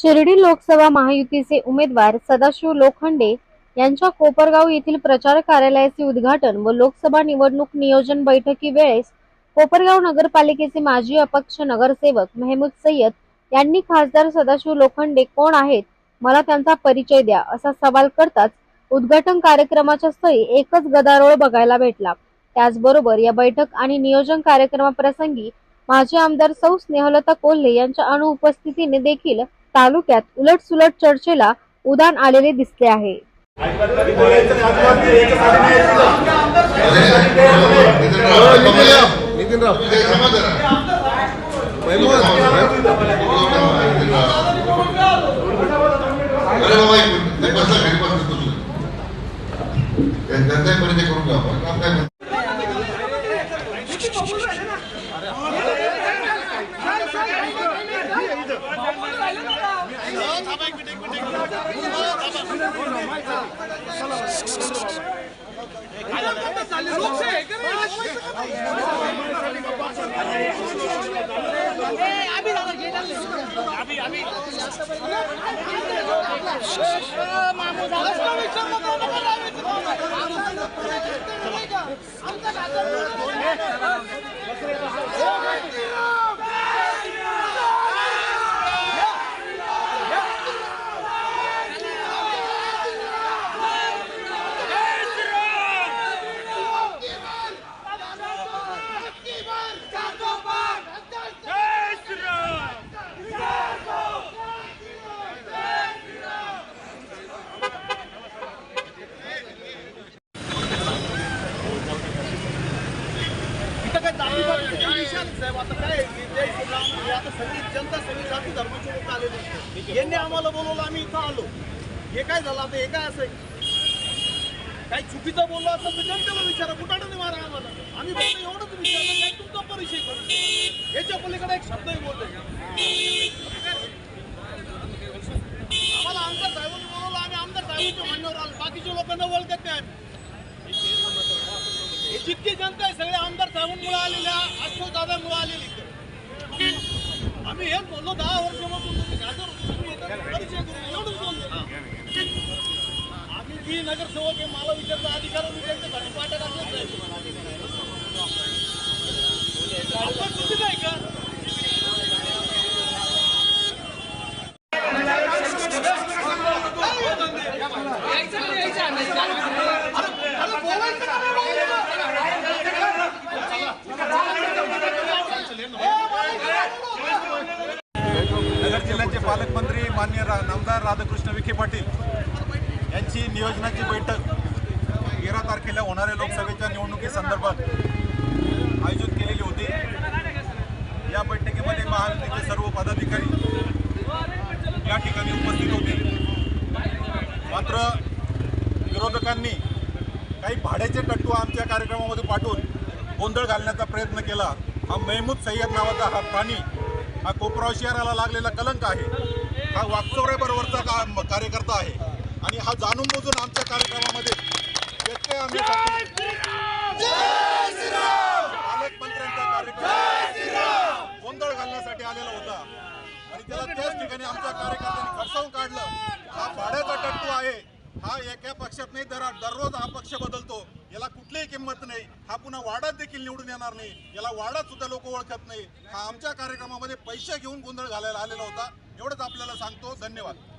शिर्डी लोकसभा महायुतीचे उमेदवार सदाशिव लोखंडे यांच्या कोपरगाव येथील प्रचार कार्यालयाचे उद्घाटन व लोकसभा निवडणूक नियोजन बैठकी वेळेस कोपरगाव नगरपालिकेचे माजी अपक्ष नगरसेवक मेहमूद सय्यद यांनी खासदार सदाशिव लोखंडे कोण आहेत मला त्यांचा परिचय द्या असा सवाल करताच उद्घाटन कार्यक्रमाच्या स्थळी एकच गदारोळ बघायला भेटला. त्याचबरोबर या बैठक आणि नियोजन कार्यक्रमाप्रसंगी माजी आमदार सौ स्नेहलता कोल्हे यांच्या अनुपस्थितीने देखील तालुक्यात उलटसुलट चर्चेला उदान आलेले दिसले आहे. करून محمود यांनी आम्हाला बोलवलं आम्ही इथं आलो हे काय झालं आता हे काय असं काही चुकीचं बोललो असेल तर जनतेला विचारा कुठाने मारा आम्हाला आम्ही फक्त एवढंच विचारलं नाही तुमचा परिचय करू याच्या पलीकडे एक शब्दही बोलतोय आम्हाला आमदार साहेबांनी बोलवलं आम्ही आमदार साहेबांच्या म्हणण्यावर आलो बाकीच्या लोकांना ओळखत नाही आम्ही. हे जितकी जनता आहे सगळे आमदार साहेबांमुळे आलेल्या अशोक दादामुळे आलेली आम्ही हेच बोललो दहा वर्षापासून तुम्ही एवढंच आम्ही जी नगरसेवक आहे मला विचारता अधिकार मी त्यांच्यासाठी पाट्या टाकलेच नाही आपण चुकीचं आहे का मान्य रा नामदार राधाकृष्ण विखे पाटील यांची नियोजनाची बैठक तेरा तारखेला होणाऱ्या लोकसभेच्या निवडणुकीसंदर्भात आयोजित केलेली होती. या बैठकीमध्ये महायुतीचे सर्व पदाधिकारी या ठिकाणी उपस्थित होते. मात्र विरोधकांनी काही भाड्याचे टट्टू आमच्या कार्यक्रमामध्ये पाठवून गोंधळ घालण्याचा प्रयत्न केला. हा मेहमूद सय्यद नावाचा हा प्राणी हा कोपराव शहराला लागलेला कलंक आहे. हा वाकचौऱ्याबरोबरचा का कार्यकर्ता आहे. आणि हा जाणून बुजून आमच्या कार्यक्रमामध्ये व्यत्यय पालकमंत्र्यांचा कार्यक्रम. गोंधळ घालण्यासाठी आलेला होता. आणि त्याला त्याच ठिकाणी आमच्या कार्यकर्त्यांनी खडसावून काढलं. हा भाड्याचा टट्टू आहे. हा एका पक्षात नाही दर दररोज हा पक्ष बदलतो. याला कुठलीही किंमत नाही. हा पुन्हा वाडात देखील निवडून येणार नाही. याला वाडात सुद्धा लोक ओळखत नाही. हा आमच्या कार्यक्रमामध्ये पैसे घेऊन गोंधळ घालायला आलेला होता. एवढंच आपल्याला सांगतो. धन्यवाद.